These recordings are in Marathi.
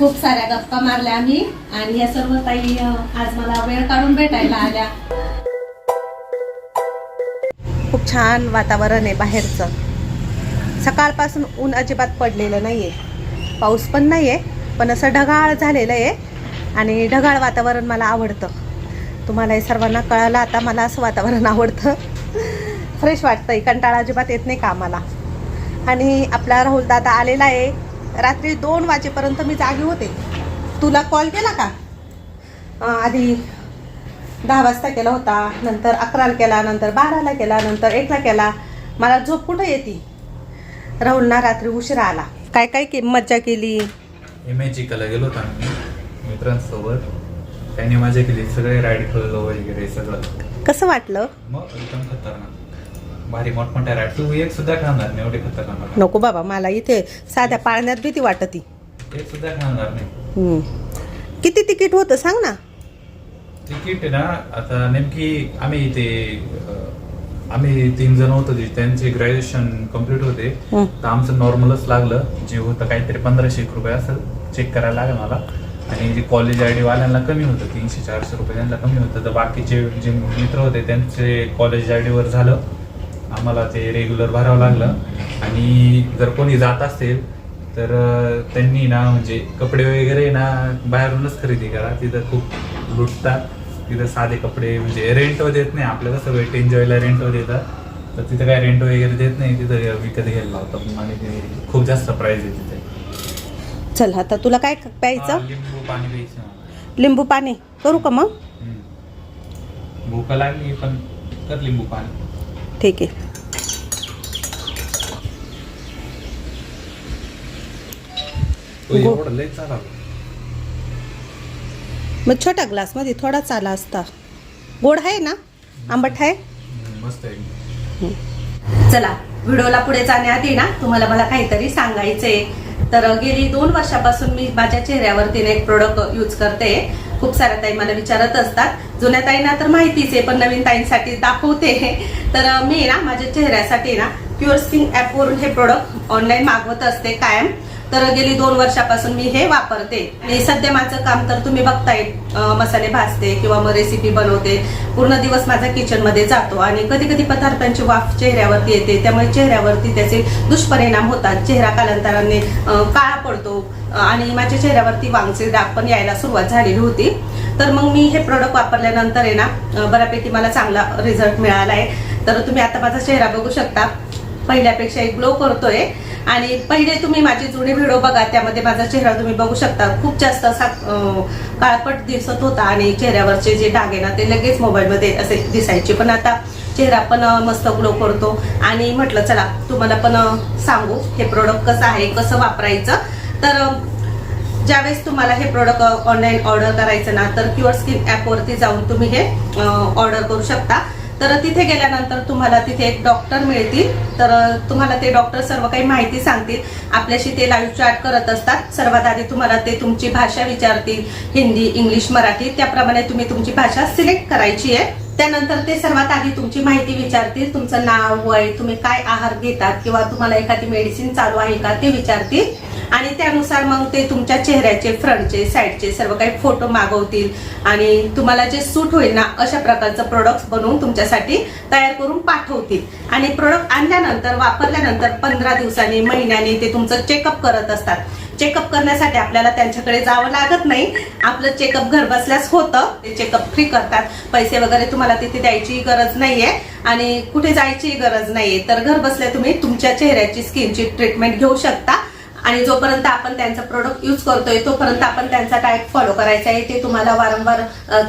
खूप साऱ्या गप्पा मारल्या आम्ही. आणि या सर्व ताई आज मला वेळ काढून भेटायला आल्या. खूप छान वातावरण आहे बाहेरचं. सकाळपासून ऊन अजिबात पडलेलं नाहीये. पाऊस पण नाहीये पण असं ढगाळ झालेलं आहे आणि ढगाळ वातावरण मला आवडतं. तुम्हाला हे सर्वांना कळालं आता मला असं वातावरण आवडतं. फ्रेश वाटतंय कंटाळा अजिबात येत नाही कामाला. आणि आपला राहुल दादा आलेला आहे. रात्री दोन वाजेपर्यंत मी जागी होते. तुला कॉल केला का? आधी दहा वाजता केला होता नंतर अकराला केला नंतर बाराला केला नंतर एकला केला. मला झोप कुठं येते? राहुल ना रात्री उशिरा आला. काय काय के मज्जा केली? इमॅजिकला गेलो होतो मित्रांसोबत. त्यांनी मजा केली सगळे राईड खेळलो वगैरे सगळं. कसं वाटलं? मग एकदम खतरनाक. भारी मोठमोठ्या तू एक सुद्धा खेळणार नाही एवढी खतरनाक नको बाबा मला इथे साध्या पाळण्यात भीती वाटती. एक सुद्धा खेळणार नाही. हम्म. किती तिकीट होतं सांग ना. तिकीट ना आता नेमकी आम्ही इथे अं, आम्ही तीन जण होतो जे त्यांचे ग्रॅज्युएशन कंप्लीट होते. तर आमचं नॉर्मलच लागलं. जे होतं काहीतरी पंधराशे एक रुपये असं चेक करायला लागलं मला. आणि जे कॉलेज आय डी वाल्यांना कमी होतं तीनशे चारशे रुपये त्यांना कमी होतं. तर बाकीचे जे मित्र होते त्यांचे कॉलेज आय डीवर झालं. आम्हाला ते रेग्युलर भरावं लागलं. आणि जर कोणी जात असेल तर त्यांनी ना म्हणजे कपडे वगैरे ना बाहेरूनच खरेदी करा. तिथं खूप लुटतात. तिथं साधे कपडे म्हणजे रेंटवर देत नाही आपल्याला. कसं वेट एन्जॉयला रेंटवर देतात. तर तिथं काय रेंट वगैरे देत नाही. तिथं विकत घ्यायला लावतात. आणि ते खूप जास्त प्राइस आहे तिथे. चल आता तुला काय प्यायचं? लिंबू पाणी प्यायचं. लिंबू पाणी. करू का मग. भूक लागली पण कर लिंबू पाणी. ठीक आहे. मग छोट्या ग्लासमध्ये थोडा चाला असता. गोड आहे ना? आंबट आहे? मस्त आहे. चला व्हिडिओला पुढे जाण्याआधी ना तुम्हाला मला काहीतरी सांगायचंय. तर गेली दोन वर्षापासून मी माझ्या चेहऱ्यावरती एक प्रोडक्ट यूज करते. खूप साऱ्या ताई मला विचारत असतात. जुन्या ताईंना तर माहितीच आहे पण नवीन ताईंसाठी दाखवते. तर मी ना माझ्या चेहऱ्यासाठी ना प्युअर स्किन ॲपवरून हे प्रोडक्ट ऑनलाईन मागवत असते कायम. तर गेली दोन वर्षापासून मी हे वापरते. आणि सध्या माझं काम तर तुम्ही बघताय मसाले भाजते किंवा मग रेसिपी बनवते. पूर्ण दिवस माझा किचनमध्ये जातो आणि कधी कधी पदार्थांची वाफ चेहऱ्यावरती येते. त्यामुळे चेहऱ्यावरती त्याचे दुष्परिणाम होतात. चेहरा कालांतराने काळा पडतो. आणि माझ्या चेहऱ्यावरती वांगचे डाग पण यायला सुरुवात झालेली होती. तर मग मी हे प्रोडक्ट वापरल्यानंतर आहे ना बऱ्यापैकी मला चांगला रिझल्ट मिळाला आहे. तर तुम्ही आता माझा चेहरा बघू शकता. पहिल्यापेक्षा एक ग्लो करतोय. आणि पहिले तुम्ही माझे जुने व्हिडिओ बघा त्यामध्ये माझा चेहरा तुम्ही बघू शकता. खूप जास्त असा काळपट दिसत होता आणि चेहऱ्यावरचे जे डाग आहे ना ते लगेच मोबाईलमध्ये असे दिसायचे. पण आता चेहरा पण मस्त ग्लो करतो. आणि म्हटलं चला तुम्हाला पण सांगू हे प्रोडक्ट कसं आहे कसं वापरायचं. तर ज्यावेळेस तुम्हाला हे प्रोडक्ट ऑनलाईन ऑर्डर करायचं ना तर प्युअर स्किन ॲपवरती जाऊन तुम्ही हे ऑर्डर करू शकता. तर तिथे गेल्यानंतर तुम्हाला तिथे एक डॉक्टर मिळतील. तर तुम्हाला ते डॉक्टर सर्व काही माहिती सांगतील. आपल्याशी ते लाईव्ह चॅट करत असतात. सर्वात आधी तुम्हाला ते तुमची भाषा विचारतील. हिंदी इंग्लिश मराठी. त्याप्रमाणे तुम्ही तुमची भाषा सिलेक्ट करायची आहे. त्यानंतर ते सर्वात आधी तुमची माहिती विचारतील. तुमचं नाव वय तुम्ही काय आहार घेतात किंवा तुम्हाला एखादी मेडिसिन चालू आहे का ते विचारतील. आणि त्यानुसार मग ते तुमच्या चेहऱ्याचे फ्रंटचे साईडचे सर्व काही फोटो मागवतील. आणि तुम्हाला जे सूट होईल ना अशा प्रकारचं प्रोडक्ट बनवून तुमच्यासाठी तयार करून पाठवतील. आणि प्रोडक्ट आणल्यानंतर वापरल्यानंतर पंधरा दिवसांनी महिन्यानी ते तुमचं चेकअप करत असतात. चेकअप करण्यासाठी आपल्याला त्यांच्याकडे जावं लागत नाही. आपलं चेकअप घर बसल्यास होतं. ते चेकअप फ्री करतात. पैसे वगैरे तुम्हाला तिथे द्यायची गरज नाहीये. आणि कुठे जायची गरज नाहीये. तर घर बसल्या तुम्ही तुमच्या चेहऱ्याची स्किनची ट्रीटमेंट घेऊ शकता. आणि जोपर्यंत आपण त्यांचा प्रोडक्ट यूज करतोय तोपर्यंत आपण त्यांचा डाएट फॉलो करायचा आहे. ते तुम्हाला वारंवार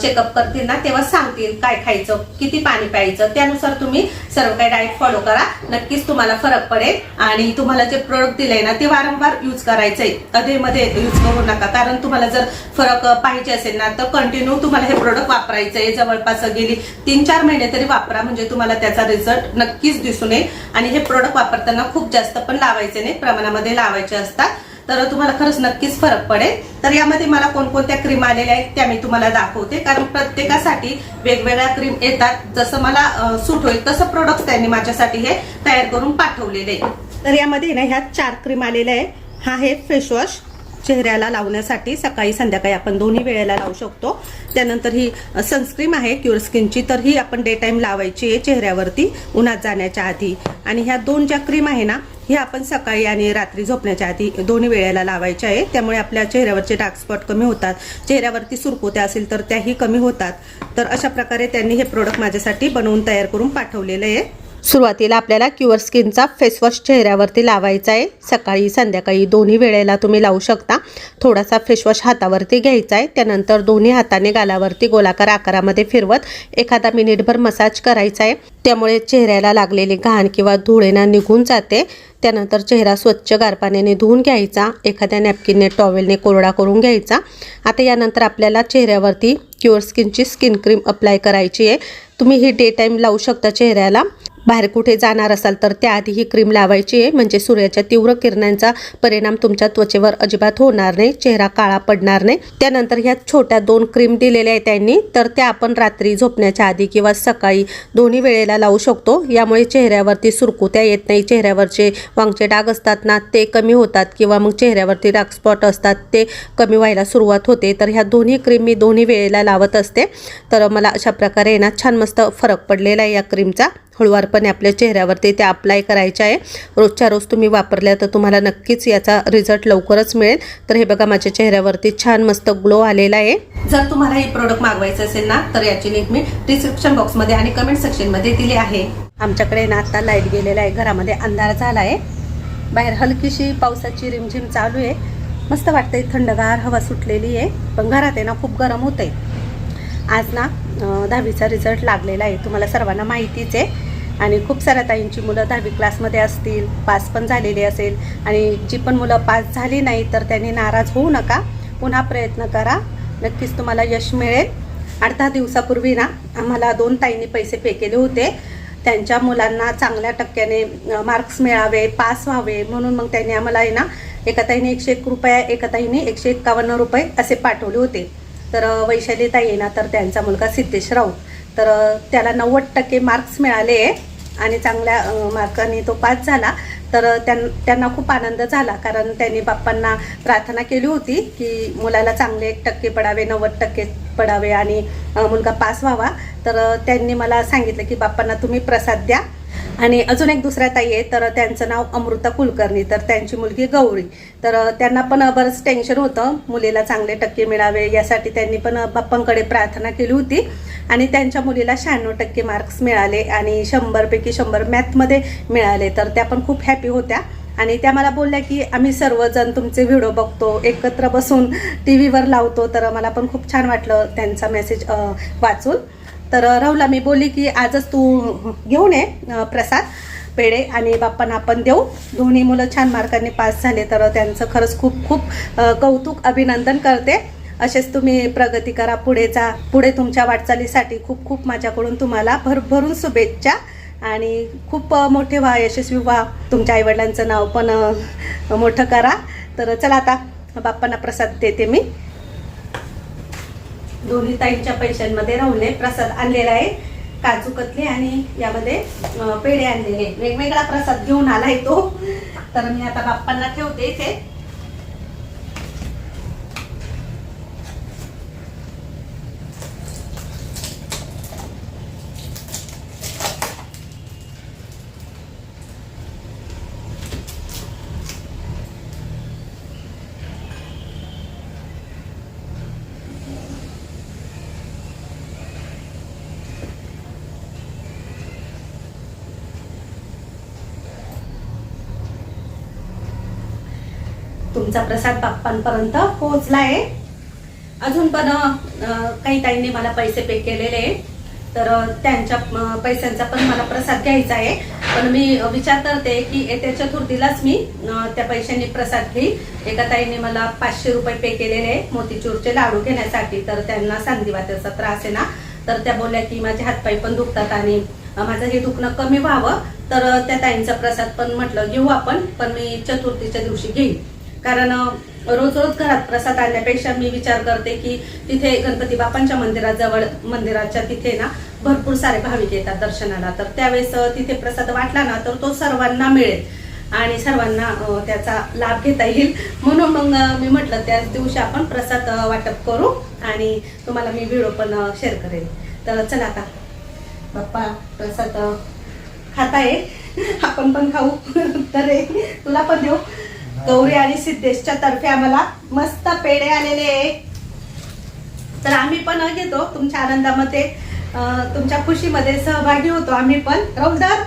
चेकअप करतील ना तेव्हा सांगतील काय खायचं किती पाणी प्यायचं. त्यानुसार तुम्ही सर्व काही डाएट फॉलो करा. नक्कीच तुम्हाला फरक पडेल. आणि तुम्हाला जे प्रोडक्ट दिलंय ना ते वारंवार यूज करायचंय. अधेमध्ये यूज करू नका. कारण तुम्हाला जर फरक पाहिजे असेल ना तर कंटिन्यू तुम्हाला हे प्रोडक्ट वापरायचंय. जवळपास गेली तीन चार महिने तरी वापरा. म्हणजे तुम्हाला त्याचा रिझल्ट नक्कीच दिसून येईल. आणि हे प्रोडक्ट वापरताना खूप जास्त पण लावायचे नाही. प्रमाणामध्ये लावायचे असतात तर तुम्हाला खरंच नक्कीच फरक पडेल. तर यामध्ये मला कोणकोणत्या क्रीम आलेल्या आहेत त्या मी तुम्हाला दाखवते. कारण प्रत्येकासाठी वेगवेगळ्या क्रीम येतात. जसं मला सूट होईल तसं प्रोडक्ट त्यांनी माझ्यासाठी हे तयार करून पाठवलेले तर यामध्ये ना ह्या चार क्रीम आलेल्या आहे हा आहे फेशवॉश चेहऱ्याला लावण्यासाठी सकाळी संध्याकाळी आपण दोन्ही वेळेला लावू शकतो. त्यानंतर ही सनस्क्रीम आहे क्युअर स्किनची तर ही आपण डे टाईम लावायची आहे चेहऱ्यावरती उन्हात जाण्याच्या आधी. आणि ह्या दोन ज्या क्रीम आहे ना हे आपण सकाळी आणि रात्री झोपण्याच्या आधी दोन्ही वेळेला लावायचे आहे. त्यामुळे आपल्या चेहऱ्यावरचे डार्क स्पॉट कमी होतात. चेहऱ्यावरती सुरकुत्या असेल तर त्याही कमी होतात. तर अशा प्रकारे त्यांनी हे प्रोडक्ट माझ्यासाठी बनवून तयार करून पाठवलेलं आहे. सुरुवातीला आपल्याला क्युअर स्किनचा फेसवॉश चेहऱ्यावरती लावायचा आहे. सकाळी संध्याकाळी दोन्ही वेळेला तुम्ही लावू शकता. थोडासा फेसवॉश हातावरती घ्यायचा आहे. त्यानंतर दोन्ही हाताने गालावरती गोलाकार आकारामध्ये फिरवत एखादा मिनिटभर मसाज करायचा आहे. त्यामुळे चेहऱ्याला लागलेली घाण किंवा धुळेना निघून जाते. त्यानंतर चेहरा स्वच्छ गार पाण्याने धुवून घ्यायचा एखाद्या नॅपकिनने टॉवेलने कोरडा करून घ्यायचा. आता यानंतर आपल्याला चेहऱ्यावरती क्युअर स्किनची स्किन क्रीम अप्लाय करायची आहे. तुम्ही ही डे टाईम लावू शकता चेहऱ्याला. बाहेर कुठे जाणार असाल तर त्याआधी ही क्रीम लावायची आहे. म्हणजे सूर्याच्या तीव्र किरणांचा परिणाम तुमच्या त्वचेवर अजिबात होणार नाही चेहरा काळा पडणार नाही. त्यानंतर ह्या छोट्या दोन क्रीम दिलेल्या आहेत त्यांनी. तर त्या आपण रात्री झोपण्याच्या आधी किंवा सकाळी दोन्ही वेळेला लावू शकतो. यामुळे चेहऱ्यावरती सुरकुत्या येत नाही. चेहऱ्यावरचे वांगचे डाग असतात ना ते कमी होतात किंवा मग चेहऱ्यावरती डाग स्पॉट असतात ते कमी व्हायला सुरुवात होते. तर ह्या दोन्ही क्रीम मी दोन्ही वेळेला लावत असते. तर मला अशा प्रकारे ना छान मस्त फरक पडलेला आहे या क्रीमचा. हळुवारपणे आपल्या चेहऱ्यावरती त्या अप्लाय करायच्या आहे. रोजच्या रोज तुम्ही वापरल्या तर तुम्हाला नक्कीच याचा रिझल्ट लवकरच मिळेल. तर हे बघा माझ्या चेहऱ्यावरती छान मस्त ग्लो आलेला आहे. जर तुम्हाला हे प्रोडक्ट मागवायचं असेल ना तर याची लिंक मी डिस्क्रिप्शन बॉक्समध्ये आणि कमेंट सेक्शनमध्ये दिली आहे. आमच्याकडे ना आता लाइट गेलेला आहे. घरामध्ये अंधार झाला आहे. बाहेर हलकीशी पावसाची रिमझिम चालू आहे. मस्त वाटतंय थंडगार हवा सुटलेली आहे. पण घरात आहे ना खूप गरम होतंय. आज ना दहावीचा रिझल्ट लागलेला आहे. तुम्हाला सर्वांना माहितीच आहे. आणि खूप साऱ्या ताईंची मुलं दहावी क्लासमध्ये असतील पास पण झालेली असेल. आणि जी पण मुलं पास झाली नाही तर त्यांनी नाराज होऊ नका. पुन्हा प्रयत्न करा. नक्कीच तुम्हाला यश मिळेल. आठ दहा दिवसापूर्वी ना आम्हाला दोन ताईंनी पैसे पे केले होते. त्यांच्या मुलांना चांगल्या टक्क्याने मार्क्स मिळावे पास व्हावे. म्हणून मग त्यांनी आम्हाला आहे ना एका ताईने एकशे एक रुपये एका ताईने एकशे एक्कावन्न रुपये असे पाठवले होते. तर वैशालीता येणार तर त्यांचा मुलगा सिद्धेश राऊत. तर त्याला नव्वद टक्के मार्क्स मिळाले आणि चांगल्या मार्काने तो पास झाला. तर त्यां त्यांना खूप आनंद झाला कारण त्यांनी बाप्पांना प्रार्थना केली होती की मुलाला चांगले एक टक्के पडावे नव्वद टक्के पडावे आणि मुलगा पास व्हावा. तर त्यांनी मला सांगितलं की बाप्पांना तुम्ही प्रसाद द्या आणि अजून एक दुसऱ्या ताई आहे तर त्यांचं नाव अमृता कुलकर्णी तर त्यांची मुलगी गौरी. तर त्यांना पण बरंच टेन्शन होतं. मुलीला चांगले टक्के मिळावे यासाठी त्यांनी पण बाप्पांकडे प्रार्थना केली होती. आणि त्यांच्या मुलीला शहाण्णव टक्के मार्क्स मिळाले आणि शंभरपैकी शंभर मॅथमध्ये मिळाले तर त्या पण खूप हॅपी होत्या. आणि त्या मला बोलल्या की आम्ही सर्वजण तुमचे व्हिडिओ बघतो एकत्र बसून टी व्हीवर लावतो. तर मला पण खूप छान वाटलं त्यांचा मेसेज वाचून. तर राहुला मी बोलली की आजच तू घेऊन ये प्रसाद पेढे आणि बाप्पांना आपण देऊ. दोन्ही मुलं छान मार्कांनी पास झाले तर त्यांचं खरंच खूप खूप कौतुक अभिनंदन करते. असेच तुम्ही प्रगती करा पुढे जा पुढे तुमच्या वाटचालीसाठी खूप खूप माझ्याकडून तुम्हाला भरभरून शुभेच्छा. आणि खूप मोठे व्हा यशस्वी व्हा. तुमच्या आईवडिलांचं नाव पण मोठं करा. तर चला आता बाप्पांना प्रसाद देते मी. दोन्ही ताईच्या पैशांमध्ये राहुलने प्रसाद आणलेला आहे. काजू कतले आणि यामध्ये पेढे आणलेले. वेगवेगळा प्रसाद घेऊन आलाय तो. तर मी आता बाप्पांना ठेवते इथे. तुमचा प्रसाद बाप्पांपर्यंत पोहोचला आहे अजून पण काही ताईंनी मला पैसे पे केलेले तर त्यांच्या पैशांचा पण मला प्रसाद घ्यायचा आहे. पण मी विचार करते की येत्या चतुर्थीलाच मी त्या पैशांनी प्रसाद घेईल. एका ताईने मला पाचशे रुपये पे केलेले आहे मोतीचूरचे लाडू घेण्यासाठी. तर त्यांना सांधिवाताचा त्रास आहे ना. तर त्या बोलल्या की माझे हातपाय पण दुखतात आणि माझं हे दुखणं कमी व्हावं. तर त्या ताईंचा प्रसाद पण म्हटलं घेऊ आपण. पण मी चतुर्थीच्या दिवशी घेईन. कारण रोज रोज घरात प्रसाद आणण्यापेक्षा मी विचार करते की तिथे गणपती बापांच्या मंदिराजवळ मंदिराच्या तिथे ना भरपूर सारे भाविक येतात दर्शनाला. तर त्यावेळेस तिथे प्रसाद वाटला ना तर तो सर्वांना मिळेल. आणि सर्वांना त्याचा लाभ घेता येईल. म्हणून मग मी म्हटलं त्याच दिवशी आपण प्रसाद वाटप करू आणि तुम्हाला मी व्हिडिओ पण शेअर करेन. तर चला आता. बाप्पा प्रसाद खाताय आपण पण खाऊ. तर तुला पण देऊ. गौरी आणि सिद्धेशच्या तर्फे आम्हाला मस्त पेढे आलेले तर आम्ही पण घेतो तुमच्या आनंदामध्ये तुमच्या खुशीमध्ये सहभागी होतो आम्ही पण. रौदर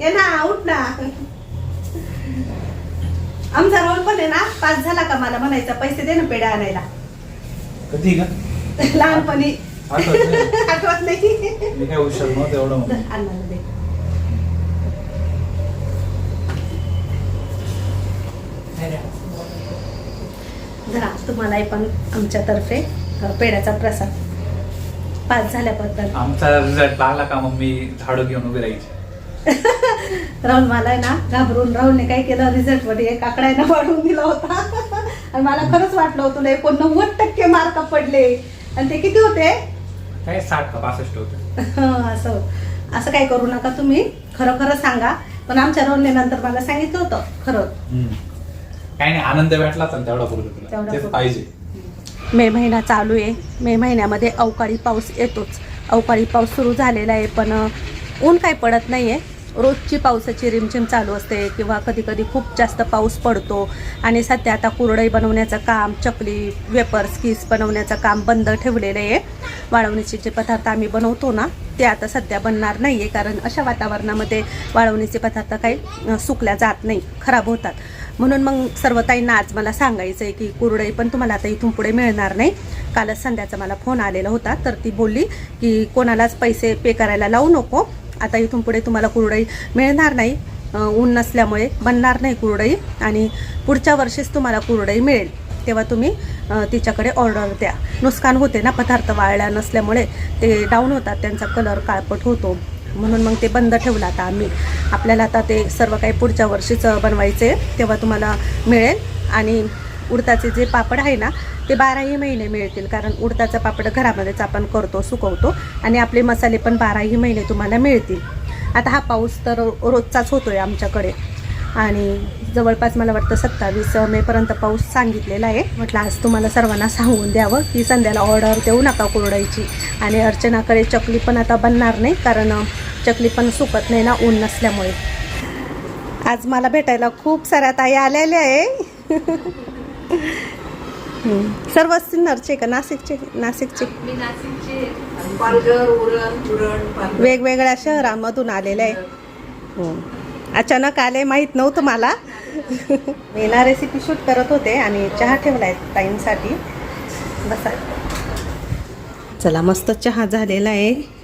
ये ना उठ ना. आमचा रोल पण आहे ना पास झाला का मला म्हणायचा पैसे दे ना पेढे आणायला. कधी का? लहानपणी. आठवत नाही. आठवत नाही. मी काय हुशार नव्हतं एवढं म्हणून. धरा तुम्हालाही पण आमच्यातर्फे अं, पेढ्याचा प्रसाद. पास झाल्याबद्दल. आमचा रिझल्ट लागला का? मग मी झाडू घेऊन उभी राहायची. राहुल मला ना घाबरून राहुलने काय केलं? रिझल्टमध्ये एक आकड्यानं वाढवून दिला होता. आणि मला खरंच वाटलं होतं तुला एकोणनव्वद टक्के मार्क पडले. आणि ते किती होते? काय साठ का पासष्ट होतं? असं. असं काय करू नका तुम्ही. खरं खरं सांगा. पण आमच्या राहुलने नंतर मला सांगितलं होतं खरं. काही नाही आनंद भेटलाच ना तेवढा तुला. तेच. पाहिजे. मे महिना चालू आहे. मे महिन्यामध्ये अवकाळी पाऊस येतोच. अवकाळी पाऊस सुरू झालेला आहे पण ऊन काय पडत नाही आहे रोजची पावसाची रिमझिम चालू असते किंवा कधी कधी खूप जास्त पाऊस पडतो. आणि सध्या आता कुरडई बनवण्याचं काम चकली वेपर्स किस बनवण्याचं काम बंद ठेवलेलं आहे. वाळवणीचे जे पदार्थ आम्ही बनवतो ना ते आता सध्या बनणार नाही आहे कारण अशा वातावरणामध्ये वाळवणीचे पदार्थ काही सुकल्या जात नाही खराब होतात. म्हणून मग सर्व ताईंना आज मला सांगायचं आहे की कुरडई पण तुम्हाला आता इथून पुढे मिळणार नाही. कालच संध्याचा मला फोन आलेला होता तर ती बोलली की कोणालाच पैसे पे करायला लावू नको. आता इथून पुढे तुम्हाला कुरडई मिळणार नाही. ऊन नसल्यामुळे बनणार नाही कुरडई आणि पुढच्या वर्षीच तुम्हाला कुरडई मिळेल. तेव्हा तुम्ही तिच्याकडे ऑर्डर द्या. नुकसान होते ना पदार्थ वाळल्या नसल्यामुळे ते डाऊन होतात त्यांचा कलर काळपट होतो. म्हणून मग ते बंद ठेवलं आता आम्ही. आपल्याला आता ते सर्व काही पुढच्या वर्षीच बनवायचे तेव्हा तुम्हाला मिळेल. आणि उडताचे जे पापड आहे ना ते बाराही महिने मिळतील. कारण उडताचा पापड घरामध्येच आपण करतो सुकवतो. आणि आपले मसाले पण बाराही महिने तुम्हाला मिळतील. आता हा पाऊस तर रोजचाच होतोय आमच्याकडे. आणि जवळपास मला वाटतं सत्तावीस मेपर्यंत पाऊस सांगितलेला आहे. म्हटलं आज तुम्हाला सर्वांना सांगून द्यावं की संध्याला ऑर्डर देऊ नका कुरडाईची. आणि अर्चनाकडे चकली पण आता बनणार नाही कारण चकली पण सुकत नाही ना ऊन नसल्यामुळे. आज मला भेटायला खूप साऱ्या ताई आलेल्या आहे. सर्व सिन्नरचे का नाशिकचे? नाशिकचे? वेगवेगळ्या शहरामधून आलेले आहे. अचानक आले माहीत नव्हतं मला. मी ना रेसिपी शूट करत होते आणि चहा ठेवलाय टाईमसाठी बसा. चला मस्त चहा झालेला आहे.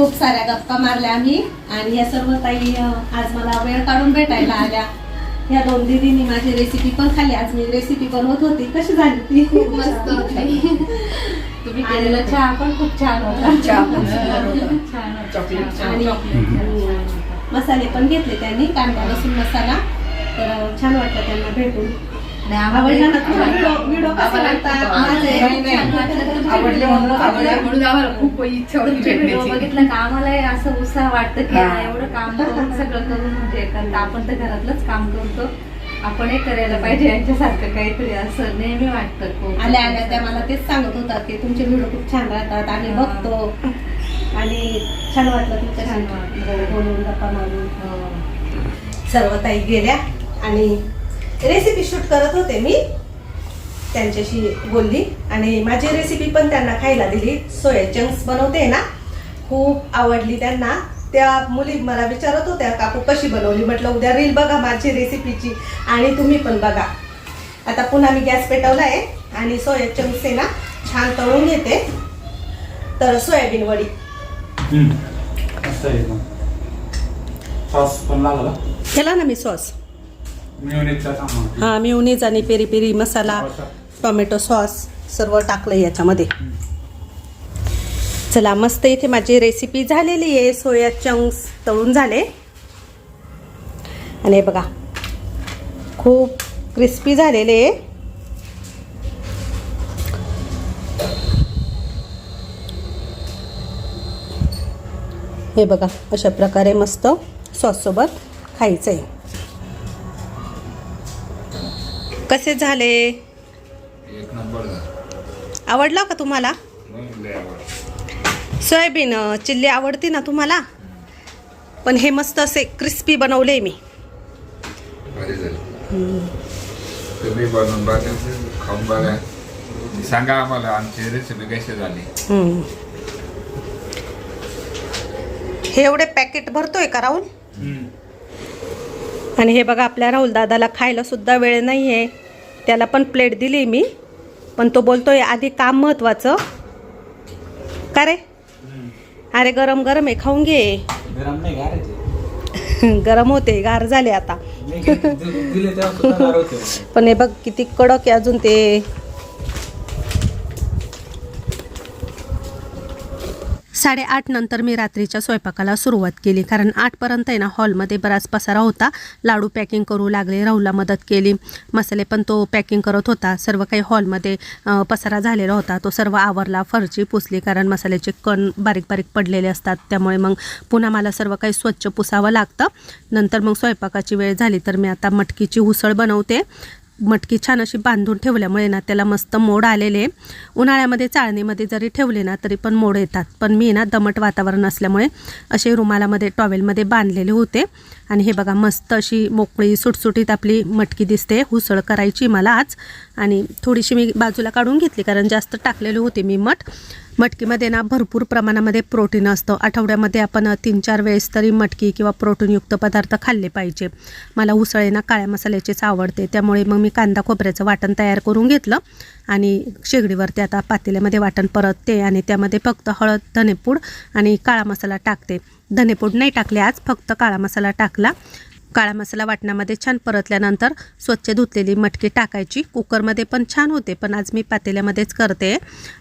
खूप साऱ्या गप्पा मारल्या आम्ही. आणि या सर्व ताई आज मला वेळ काढून भेटायला आल्या. या दोन दिदींनी माझी रेसिपी पण खाल्ली. आज मी रेसिपी बनवत होती. कशी झाली ती? मस्त होती. तुम्ही केलेला चहा पण खूप छान होता. चहा पण सुंदर होता. छान होता. चॉकलेट चहा. आणि आणि मसाले पण घेतले त्यांनी. कांदा लसूण मसाला. तर छान वाटलं त्यांना भेटून. बघितलं. का आम्हाला असं उत्साह वाटतं की हा. हा, एवढं काम करून सगळं करून म्हणजे कारण आपण तर घरातलंच काम करतो आपणही करायला पाहिजे यांच्यासारखं काहीतरी असं नेहमी वाटतं खूप. आल्या आल्या त्या मला तेच सांगत होतात की तुमचे व्हिडिओ खूप छान राहतात आम्ही हा. बघतो आणि छान वाटलं तुमच्या छान. बोलून गप्पा मारून हो. सर्व ताई गेल्या आणि रेसिपी शूट करत होते मी. त्यांच्याशी बोलली आणि माझी रेसिपी पण त्यांना खायला दिली. सोया चंक्स बनवते ना खूप आवडली त्यांना. त्या मुली मला विचारत होत्या काकू कशी बनवली? म्हटलं उद्या रील बघा माझी रेसिपीची आणि तुम्ही पण बघा. आता पुन्हा मी गॅस पेटवला आहे आणि सोया चंक्स आहे ना छान तळून घेते. तर सोयाबीन वडी. हम्म. मस्त आहे एकदम. सॉस पण लागला. केला ना मी सॉस हा मिओनीज आणि peri peri masala tomato sauce सर्व टाकलं याच्यामध्ये. चला मस्त इथे माझी रेसिपी झालेली आहे. सोया चंक्स तळून झाले. आणि हे बघा खूप क्रिस्पी झालेले आहे. हे बघा अशा प्रकारे मस्त सॉससोबत खायचं आहे कसे झाले? एक नंबर झाला. आवडला का तुम्हाला. सोयाबीन चिल्ली आवडते ना तुम्हाला? पण हे मस्त असे क्रिस्पी बनवले मी. सांगा आम्हाला आमची रेसिपी कशी झाली. हे एवढे पॅकेट भरतोय का राहुल? आणि हे बघा आपल्या राहुल दादाला खायला सुद्धा वेळ नाही आहे त्याला पण प्लेट दिली मी. पण तो बोलतोय आधी काम महत्वाचं. का रे? अरे गरम गरम आहे खाऊन घे. गरम नाही गरम होते गार झाले आता. पण हे बघ किती कडक आहे अजून ते. साडेआठ नंतर मी रात्रीच्या स्वयंपाकाला सुरुवात केली कारण आठपर्यंत आहे ना हॉलमध्ये बराच पसारा होता. लाडू पॅकिंग करू लागले राहुलला मदत केली. मसाले पण तो पॅकिंग करत होता. सर्व काही हॉलमध्ये पसारा झालेला होता. तो सर्व आवरला फरची पुसली कारण मसाल्याचे कण बारीक बारीक पडलेले असतात. त्यामुळे मग पुन्हा मला सर्व काही स्वच्छ पुसावं लागतं. नंतर मग स्वयंपाकाची वेळ झाली तर मी आता मटकीची उसळ बनवते. मटकी छान अशी बांधून ठेवल्यामुळे ना त्याला मस्त मोड आलेले. उन्हाळ्यामध्ये चाळणीमध्ये जरी ठेवले ना तरी पण मोड येतात. पण मी ना दमट वातावरण असल्यामुळे असे रुमालामध्ये टॉवेलमध्ये बांधलेले होते. आणि हे बघा मस्त अशी मोकळी सुटसुटीत आपली मटकी दिसते. हुसळ करायची मला आज. आणि थोडीशी मी बाजूला काढून घेतली कारण जास्त टाकलेली होती मी मठ. मटकीमध्ये ना भरपूर प्रमाणामध्ये प्रोटीन असतं. आठवड्यामध्ये आपण तीन चार वेळेस तरी मटकी किंवा प्रोटीनयुक्त पदार्थ खाल्ले पाहिजे. मला उसळे ना काळ्या मसाल्याचीच आवडते. त्यामुळे मग मी कांदा खोबऱ्याचं वाटण तयार करून घेतलं आणि शेगडीवरती आता पातेल्यामध्ये वाटण परतते आणि त्यामध्ये फक्त हळद धनेपूड आणि काळा मसाला टाकते. धनेपूड नाही टाकले आज फक्त काळा मसाला टाकला. काळा मसाला वाटणामध्ये छान परतल्यानंतर स्वच्छ धुतलेली मटकी टाकायची. कुकरमध्ये पण छान होते पण आज मी पातेल्यामध्येच करते.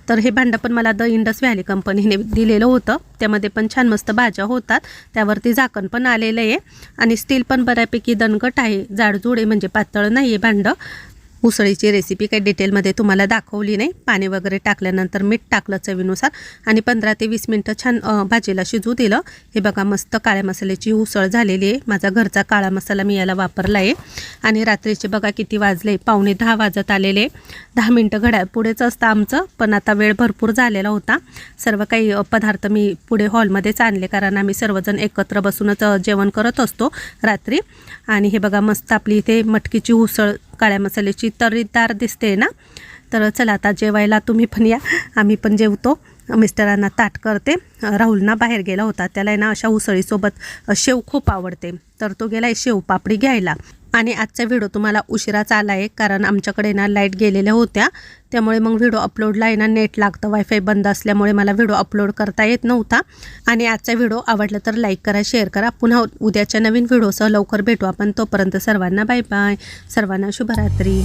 तर हे भांडं पण मला द इंडस व्हॅली कंपनीने दिलेलं होतं. त्यामध्ये पण छान मस्त भाज्या होतात. त्यावरती झाकण पण आलेलं आहे. आणि स्टील पण बऱ्यापैकी दणकट आहे. जाडजूड आहे म्हणजे पातळ नाही आहे भांडं. उसळीची रेसिपी काही डिटेलमध्ये तुम्हाला दाखवली नाही. पाणी वगैरे टाकल्यानंतर मीठ टाकलं चवीनुसार आणि पंधरा ते वीस मिनटं छान भाजीला शिजू दिलं. हे बघा मस्त काळ्या मसाल्याची उसळ झालेली आहे. माझा घरचा काळा मसाला मी याला वापरला आहे. आणि रात्रीचे बघा किती वाजले. पावणे दहा वाजत आलेले दहा मिनटं घड्या पुढेच असतं आमचं पण आता वेळ भरपूर झालेला होता. सर्व काही पदार्थ मी पुढे हॉलमध्येच आणले कारण आम्ही सर्वजण एकत्र बसूनच जेवण करत असतो रात्री. आणि हे बघा मस्त आपली इथे मटकीची उसळ काळ्या मसाल्याची तर्रीदार दिसते ना? तर चला आता जेवायला तुम्ही पण या. आम्ही पण जेवतो. मिस्टरांना ताट करते. राहुलना बाहेर गेला होता. त्याला ना अशा उसळीसोबत शेव खूप आवडते. तर तो गेला आहे शेव पापडी घ्यायला. आणि आजचा व्हिडिओ तुम्हाला उशिराच आला आहे कारण आमच्याकडे ना लाइट गेलेल्या होत्या. त्यामुळे मग व्हिडिओ अपलोडला आहे ना नेट लागतं वायफाय बंद असल्यामुळे मला व्हिडिओ अपलोड करता येत नव्हता. आणि आजचा व्हिडिओ आवडला तर लाईक करा शेअर करा. पुन्हा उद्याच्या नवीन व्हिडिओसह लवकर भेटू आपण. तोपर्यंत सर्वांना बाय बाय सर्वांना शुभरात्री.